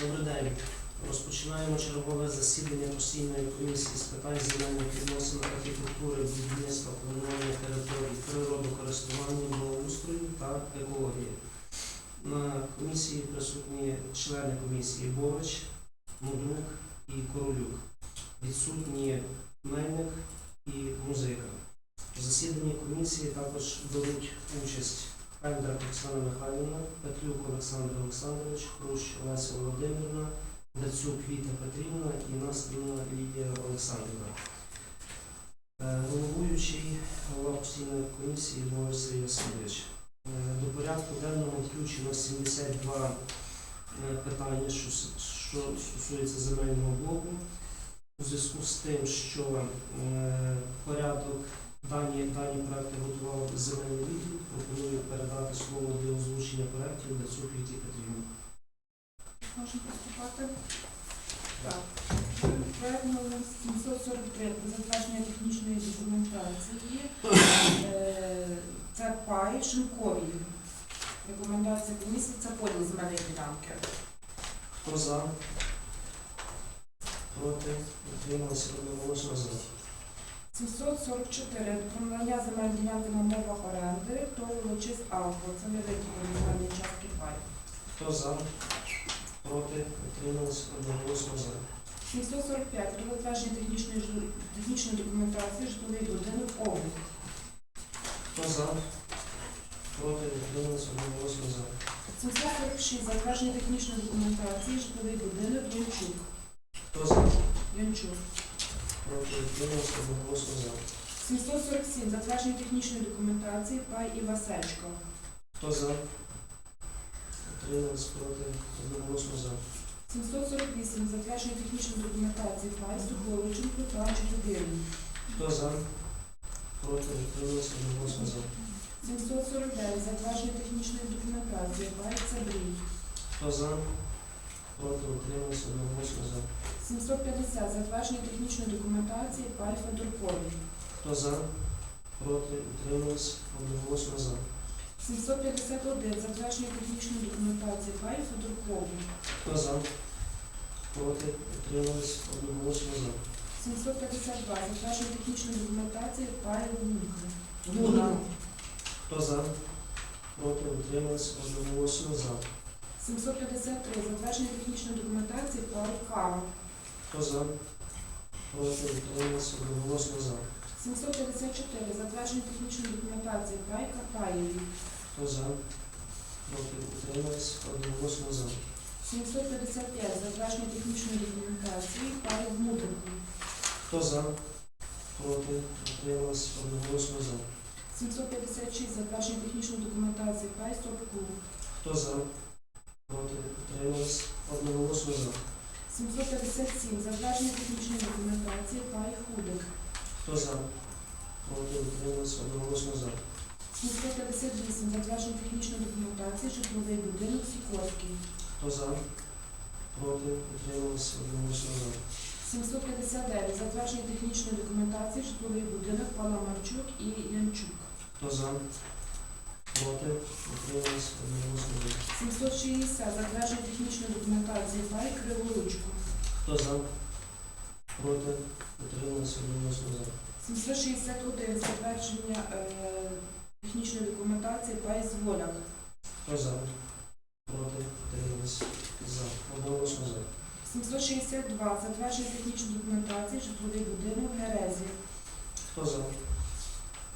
Добрий день. Розпочинаємо чергове засідання постійної комісії з питань земельних відносин, архітектури, будівництва, планування територій, природокористування, благоустрою та екології. На комісії присутні члени комісії Бович, Мудрук і Королюк. Відсутні Мельник і Музика. В засіданні комісії також беруть участь Пендер Оксана Михайлівна, Петлюк Олександр Олександрович, Хрущ Олеся Володимирівна, Дацюк Віта Петрівна і Настина Лідія Олександрівна. Е, Головуючий голова постійної комісії Борис Сергій Васильович. Е, До порядку денного включено 72 е, питання, що, що стосується земельного блоку. У зв'язку з тим, що порядок Дані, дані проекти готував земельний відділ. Пропоную передати слово для озвучення проектів Дацюк Віті Петрівні. Можна приступати? Так. Проект номер 743 про затвердження технічної документації. Е, Це пай Шинковій. Рекомендація комісії це поділ земельної ділянки. Хто за? Проти? Утрималися одноголосно за. 744 про надання земельної ділянки на умовах оренди, то Волочиськ Авто. Це не виділені земельні частки пай. Хто за? Проти? Утрималися одноголосно за. 745 про затвердження технічної жи- технічної документації житловий будинок облік. Хто за? Проти? Утрималися одноголосно за. 746 затвердження технічної документації житловий будинок Янчук. Хто за? Янчук. Проти? Утрималися одноголосно за. 747 затвердження технічної документації Пай і Васечко. Хто за? Утрималися проти? Одноголосно за. 748 затвердження технічної документації Пай Суховиченко та Чудовірні. Хто за? Проти? Утрималися одноголосно за. 749 затвердження технічної документації Пай Цабрій. Хто за? Проти? Утрималися одноголосно за. 750 затвердження технічної документації Пай Федоркові. Хто за? Проти? Утримались? Одноголосно за. 751 затвердження технічної документації Пай Федоркові. Хто за? Проти? Утримались? Одноголосно за. 752 затвердження технічної документації Пай Луга. Луга. Хто за? Проти? Утримались? Одноголосно за. 753 затвердження технічної документації Пай Кава. Хто за? Проти? Утримались? Одноголосно за. 754 затвердження технічної документації Пай Катаєві. Хто за? Проти? Утримались? Одноголосно за. 755 затвердження технічної документації Пай Мудрику. Хто за? Проти? Утримались? Одноголосно за. 756 затвердження технічної документації Пай Собку. Хто за? Проти? Утримались? Одноголосно за. 757 затвердження технічної документації Пай Худик. Хто за? Проти? Утримались? Одноголосно за. 758 затвердження технічної документації житловий будинок Сікорський. Хто за? Проти? Утримались? Одноголосно за. 759 затвердження технічної документації житловий будинок Паламарчук і Янчук. Хто за? Проти? Утримались? Одноголосно за. 760 затвердження технічної документації Пай Криворучку. Хто за? Проти? Утримались? Одноголосно за. 761 затвердження е, технічної документації Пай Зволяк. Хто за? Проти? Утримались? За. Одноголосно за. 762 затвердження технічної документації житловий будинок Герезі. Хто за?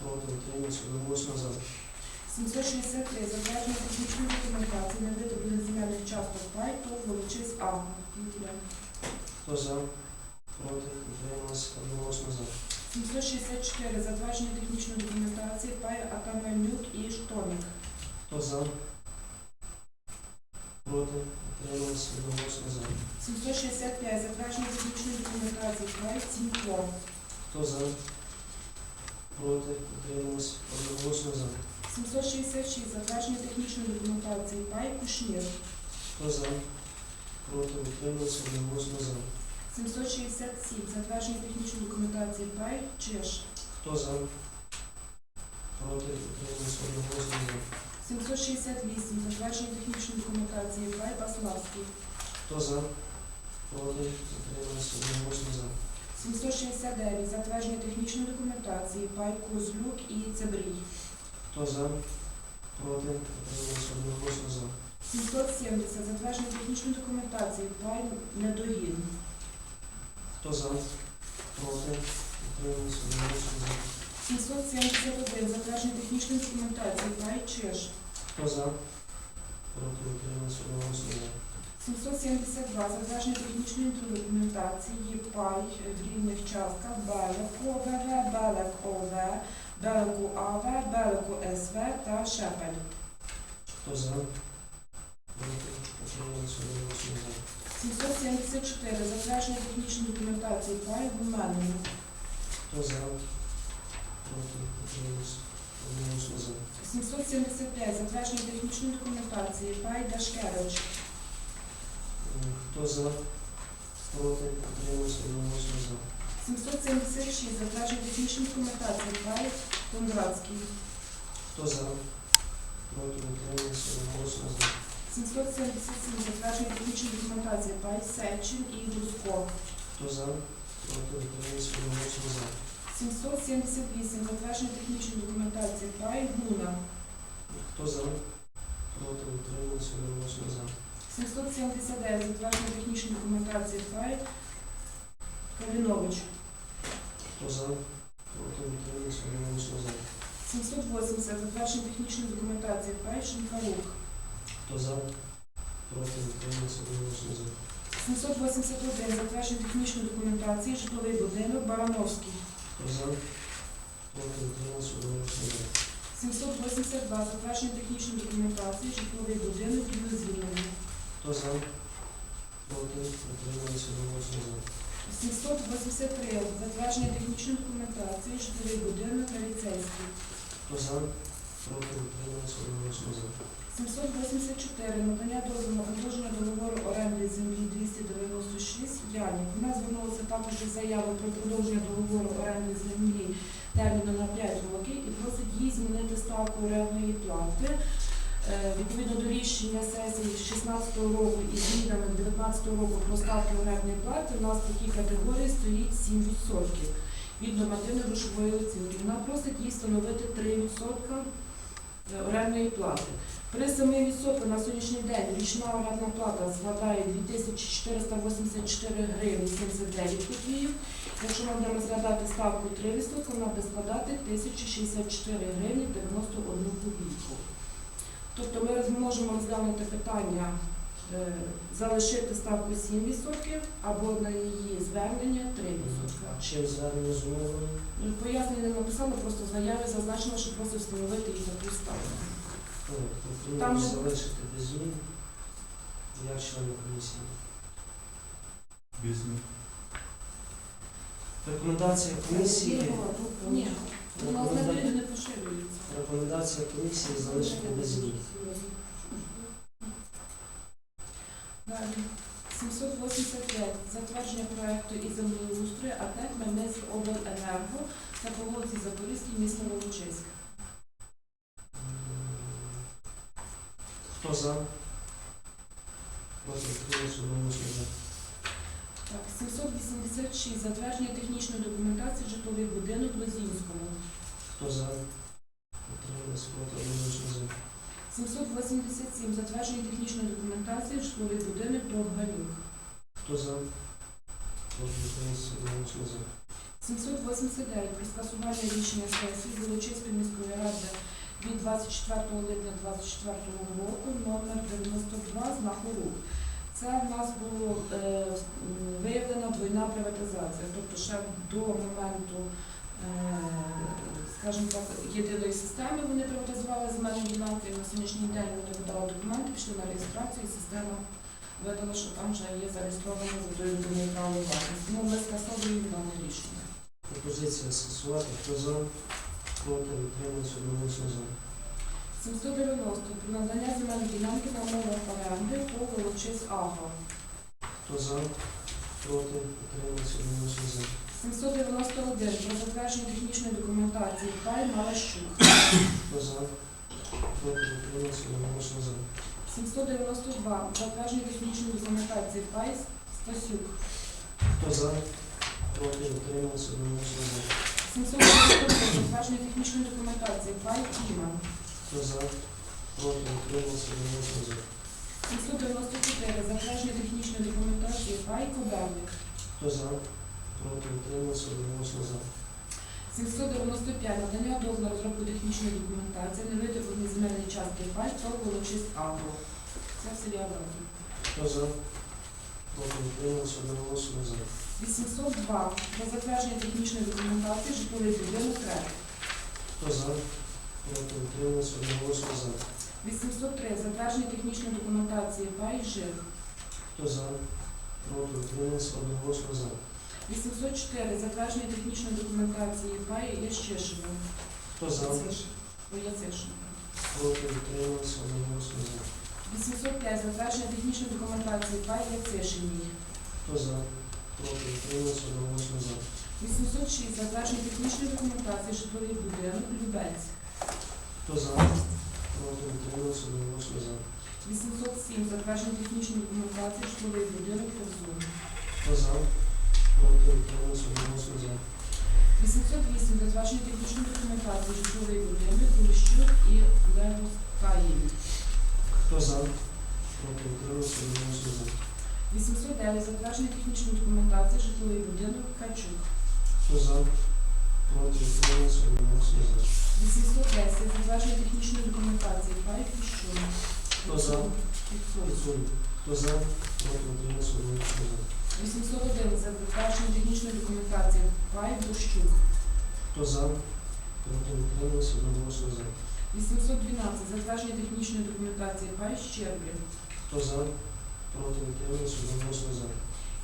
Проти? Утримались? Одноголосно за. 763 затвердження технічної документації на видоблених земельних часток Пай ТОВ Волочись Агро. Хто за? Проти? Утримались? Одноголосно за. 764 затвердження технічної документації Пай Атаманюк і Штомік. Хто за? Проти? Утримались? Одноголосно за. 765 затвердження технічної документації Пай Цінко. Хто за? Проти? Утримались? Одноголосно за. 766 затвердження технічної документації Пай Кушнір. Хто за? Проти? Утримались? Одноголосно за. 767 затвердження технічної документації Пай Чеш. Хто за? Проти? Утримались? Одноголосно за. 768 затвердження технічної документації Пай Баславський. Хто Хто за? Проти? Утрималися одноголосно за. 769. Затвердження технічної документації Пай Козлюк і Цебрій. Хто за? Проти? Утрималися одноголосно за. 770. Затвердження технічної документації Пай Недогін. Хто за? Проти? Утрималися одноголосно за. 771. Затвердження технічної документації Пай Чеш. Хто за? Проти? Утрималися одноголосно за. 772. Затвердження технічної документації Пай в рівних частках Белек ОВВ, Белек ОВ, Белеку АВ, Белеку СВ та Шепель. Хто за? За. 774. Затвердження технічної документації Пай в Меному. Хто за? Проти? Утрималися одноголосно за. 775. Затвердження технічної документації Пай Дашкевич. Хто за? Проти? Утрималися одноголосно за. 776. Затвердження технічної документації Пай Кондратський. Хто за? Проти? Утрималися одноголосно за. 777. Затвердження технічної документації Пай Сечин і Друзко. Хто за? Проти? Утрималися одноголосно за. 778. Затвердження технічної документації Пай Гуна. Хто за? Проти? Утрималися одноголосно за. 779. Затвердження технічної документації Пай Калінович. Хто за? Проти? Утрималися одноголосно за. 780. Затвердження технічної документації Пай Шинкарук. Хто за? Проти? Утрималися одноголосно за. 781. Затвердження технічної документації житловий будинок Барановський. Хто за? Проти? Утрималися одноголосно за. 782. Затвердження технічної документації житловий будинок Білозвільний. Хто за? Проти? Утрималися одноголосно за. 783. Затвердження технічної документації житловий будинок Ліцейський. Хто за? Проти? Утрималися одноголосно за. 784. Надання дозволу на продовження договору оренди землі 296 Янів. Вона звернулася також із заявою про продовження договору оренди землі терміну на 5 років і просить їй змінити ставку орендної плати. Е, Відповідно до рішення сесії 16 року і змінами 19 року про ставки орендної плати у нас в такій категорії стоїть 7% від нормативної грошової оцінки. Вона просить їй встановити 3% орендної плати. При 7% на сьогоднішній день річна орендна плата складає 2484 гривні 79 копійок. Якщо ми будемо розглядати ставку 3%, вона буде складати 1064 гривні 91 копійку. Тобто ми можемо розглянути питання е, залишити ставку 7% або на її звернення 3%. А чим звернення зумовлено? Ну, Пояснення не написано, просто в заяві зазначено, що просить встановити її таку ставку. Пропоную Там- залишити без змін. Я член комісії. Без змін. Рекомендація комісії. Ні, у Рекоменда- не поширюється. Рекомендація комісії залишити без змін. Далі. 785. Затвердження проекту і землеустрою АТЕК Хмельницький обленерго та по вулиці Запорізькій, місто Волочиськ. Хто за? Проти одноголосно за. Так, 786. Затвердження технічної документації житловий будинок Лозінському. Хто за? Утримався проти одноголосно за. 787. Затвердження технічної документації житловий будинок Довгалюк. Хто за? Проти за. 789. Про скасування рішення сесії Волочиської міської ради від 24 липня 2024 року номер 92 знаку рух. Це в нас було е, виявлена двойна приватизація, тобто ще до моменту, е, скажімо так, єдиної системи вони приватизували земельні ділянки. На сьогоднішній день вони подали документи, пішли на реєстрацію, і система видала, що там вже є зареєстровано за довідомою право власності. Тому ми скасовуємо дане рішення. Пропозиція скасувати. Хто за? Проти утримався одноголосно за. 790. Про надання земельної ділянки на умовах оренди по Волочис Агро. Хто за? Проти утримався одноголосно за. 791. Про затвердження технічної документації ПАЙ Малащук. Хто за? Проти утримався одноголосно за. 792. Затвердження технічної документації Пайс, Стасюк. Хто за? Проти утримався одноголосно за. 793 затвердження технічної документації Пай Кіман. Хто за? Проти утримався одноголосно за. 794 затвердження технічної документації Пай Коберник. Хто за? Проти утримався одноголосно за. 795 надання дозволу на розробку технічної документації невитребувані земельні частки Пай та Волочист Агро. Це в селі Авраам. Хто за? Проти утримався одноголосно за. 802 про затвердження технічної документації житловий будинок РЕК. Хто за? Проти утримався одноголосно за. 803 затвердження технічної документації Пай Хто за? Проти утримався одноголосно за. 804 затвердження технічної документації Пай Ящишина. Хто за? Яцишина. Проти утримався одноголосно за. 805 затвердження технічної документації Пай Яцишині. Хто за? Проти утримався одноголосно за. 806 затвердження технічної документації житловий будинок Любець. Хто за? Проти утримався одноголосно за. 807 затвердження технічної документації житловий будинок Козун. Хто за? Проти утримався одноголосно за. 808 затвердження технічної документації житловий будинок Полищук і Левоскаїв. Хто за? Проти утримався одноголосно за. 809 затвердження технічної документації житловий будинок Качук. Хто за? Проти утримався одноголосно за. 810 затвердження технічної документації Пай Піщун. Хто за? Підсумок. Хто за? Проти утримався одноголосно за. 811 затвердження технічної документації Пай Бущук. Хто за? Проти утримався одноголосно за. 812 затвердження технічної документації Пай Щерблі. Хто за? Проти утримався одноголосно за.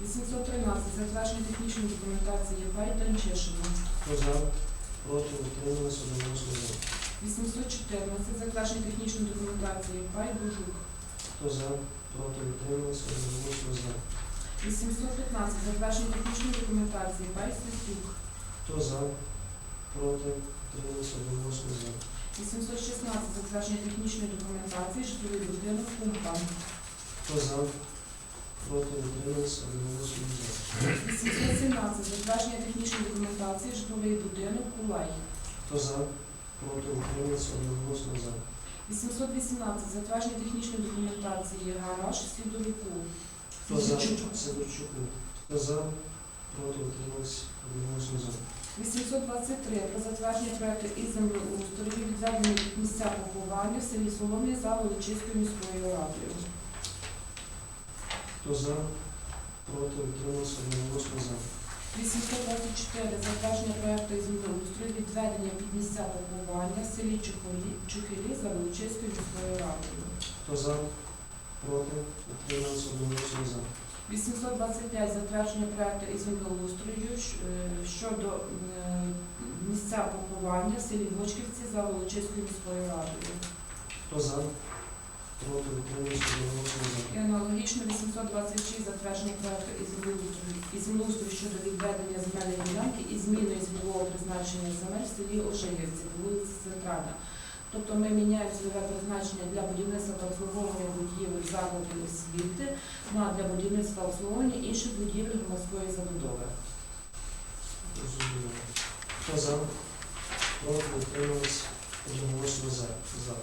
813 затвердження технічної документації Пай Данчишина. Хто за? Проти утримався одноголосно за. 814 затвердження технічної документації Пай Бужук. Хто за? Проти одноголосно за. 815 затвердження технічної документації Пай Стасюк. Хто за? Проти утримався одноголосно за. 816 затвердження технічної документації житловий будинок Кумпан. Хто за? Проти утримався одноголосно за. 817 затвердження технічної документації житловий будинок Кулай. Хто за? Проти утримався одноголосно за. 818 затвердження технічної документації гараж слідовику. Хто за? Сидорчуку. Хто за? Проти утримався одноголосно за. 823 про затвердження проекту із землеустрою відведення місця поховання в селі Солом'я за Волочиською міською радою. Хто за? Проти утримався одноголосно за. 824 затвердження проекту із землеустрою відведення під місця поховання в селі Чухолі, Чухилі за Волочиською міською радою. Хто за? Проти утримався одноголосно за. 825 затвердження проекту із землеустрою е, щодо е, місця поховання в селі Вочківці за Волочиською міською радою. Хто за? Проти одноголосно. І аналогічно 826 затвердження проекту із землеустрою, щодо відведення земельної ділянки і зміни цільового призначення земель в селі Ожигівці, вулиці Центральна. Тобто ми міняємо цільове призначення для будівництва та обслуговування будівель закладів освіти на для будівництва обслуговування інших будівель громадської забудови. Зрозуміло. Хто за? Проти утримався одноголосно за. За.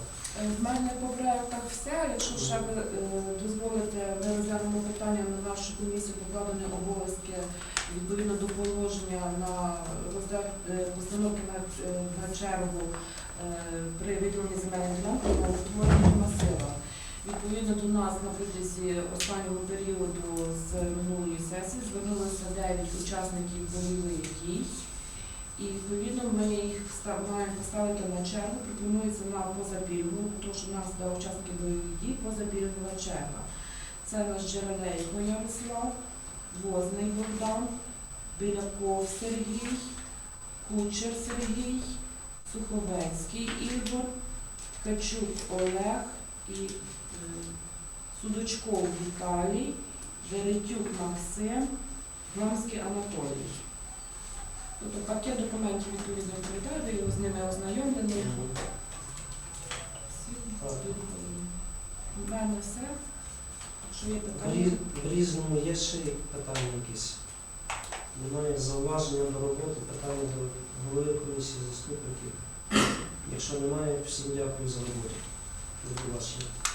Е, В мене по проектах все. Якщо ще ви е, дозволите, ми розглянемо питання на нашу комісію покладені обов'язки відповідно до положення на розгляд е, постановки на, чергу при виділенні земельної ділянки утворення масива. Відповідно до нас на протязі останнього періоду з минулої сесії звернулося 9 учасників бойових дій. І відповідно ми їх маємо поставити на чергу. Пропонується на позапільгову, тому що в нас для учасників бойових дій позапільгова черга. Це наш Джерелейко Ярослав, Возний Богдан, Біляков Сергій, Кучер Сергій, Суховецький Ігор, Ткачук Олег і е, Судочков Віталій, Веретюк Максим, Гламський Анатолій. Тобто пакет документів відповідно відповідає, ви з ними ознайомлені. У мене все. Що є В питання? В різному є ще питання якісь. Немає зауваження до роботи, питання до голови комісії, заступників. Якщо немає, всім дякую за роботу. До побачення.